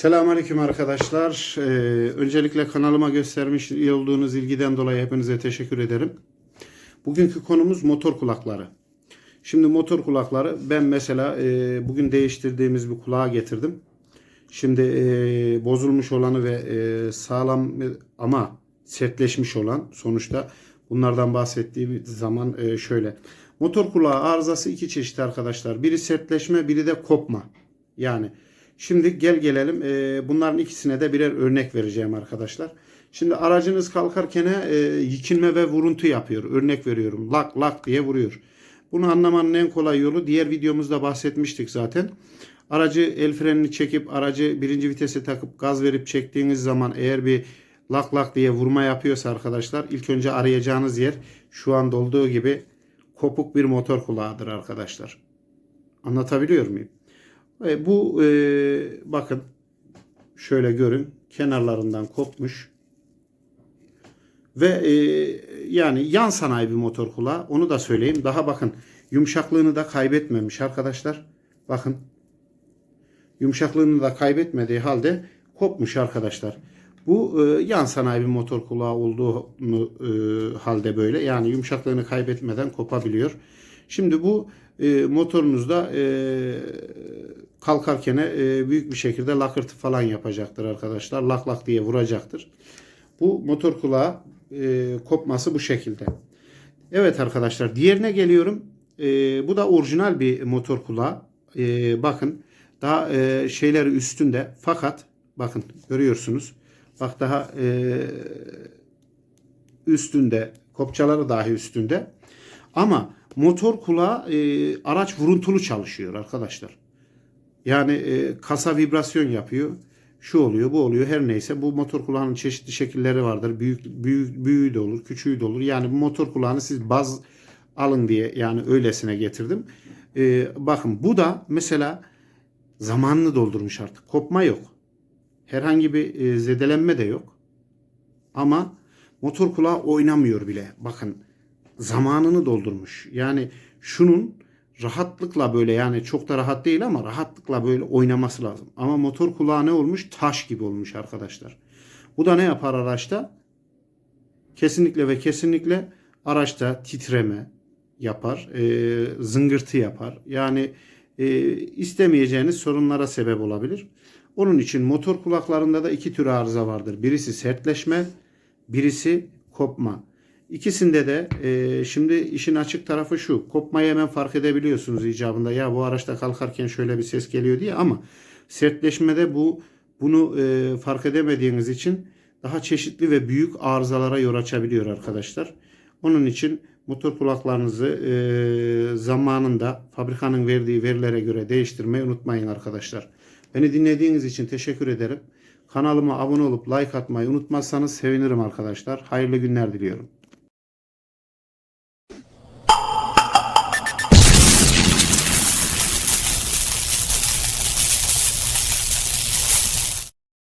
Selamünaleyküm arkadaşlar. Ee, öncelikle kanalıma göstermiş olduğunuz ilgiden dolayı hepinize teşekkür ederim. Bugünkü konumuz motor kulakları. Şimdi motor kulakları ben mesela e, bugün değiştirdiğimiz bir kulağa getirdim. Şimdi e, bozulmuş olanı ve e, sağlam ama sertleşmiş olan sonuçta bunlardan bahsettiğim zaman e, şöyle. Motor kulağı arızası iki çeşit arkadaşlar. Biri sertleşme, biri de kopma. Yani Şimdi gel gelelim e, bunların ikisine de birer örnek vereceğim arkadaşlar. Şimdi aracınız kalkarken e, yıkilme ve vuruntu yapıyor. Örnek veriyorum. Lak lak diye vuruyor. Bunu anlamanın en kolay yolu diğer videomuzda bahsetmiştik zaten. Aracı el frenini çekip aracı birinci vitese takıp gaz verip çektiğiniz zaman eğer bir lak lak diye vurma yapıyorsa arkadaşlar ilk önce arayacağınız yer şu anda olduğu gibi kopuk bir motor kulağıdır arkadaşlar. Anlatabiliyor muyum? E, bu e, bakın şöyle görün kenarlarından kopmuş. Ve e, yani yan sanayi bir motor kulağı onu da söyleyeyim. Daha bakın yumuşaklığını da kaybetmemiş arkadaşlar. Bakın yumuşaklığını da kaybetmediği halde kopmuş arkadaşlar. Bu e, yan sanayi bir motor kulağı olduğunu e, halde böyle. Yani yumuşaklığını kaybetmeden kopabiliyor. Şimdi bu e, motorunuzda e, kalkarken e, büyük bir şekilde lakırtı falan yapacaktır arkadaşlar. Lak lak diye vuracaktır. Bu motor kulağı e, kopması bu şekilde. Evet arkadaşlar diğerine geliyorum. E, bu da orijinal bir motor kulağı. E, bakın daha e, şeyleri üstünde fakat bakın görüyorsunuz. Bak daha e, üstünde kopçaları dahi üstünde. Ama motor kulağı e, araç vuruntulu çalışıyor arkadaşlar. Yani e, kasa vibrasyon yapıyor. Şu oluyor, bu oluyor. Her neyse bu motor kulağının çeşitli şekilleri vardır. Büyük, büyük büyüğü de olur, küçüğü de olur. Yani bu motor kulağını siz baz alın diye yani öylesine getirdim. E, bakın bu da mesela zamanını doldurmuş artık. Kopma yok. Herhangi bir e, zedelenme de yok. Ama motor kulağı oynamıyor bile. Bakın zamanını doldurmuş. Yani şunun rahatlıkla böyle yani çok da rahat değil ama rahatlıkla böyle oynaması lazım. Ama motor kulağı ne olmuş? Taş gibi olmuş arkadaşlar. Bu da ne yapar araçta? Kesinlikle ve kesinlikle araçta titreme yapar, e, zıngırtı yapar. Yani e, istemeyeceğiniz sorunlara sebep olabilir. Onun için motor kulaklarında da iki tür arıza vardır. Birisi sertleşme, birisi kopma. İkisinde de e, şimdi işin açık tarafı şu. Kopmayı hemen fark edebiliyorsunuz icabında. Ya bu araçta kalkarken şöyle bir ses geliyor diye ama sertleşmede bu bunu e, fark edemediğiniz için daha çeşitli ve büyük arızalara yol açabiliyor arkadaşlar. Onun için motor kulaklarınızı e, zamanında fabrikanın verdiği verilere göre değiştirmeyi unutmayın arkadaşlar. Beni dinlediğiniz için teşekkür ederim. Kanalıma abone olup like atmayı unutmazsanız sevinirim arkadaşlar. Hayırlı günler diliyorum.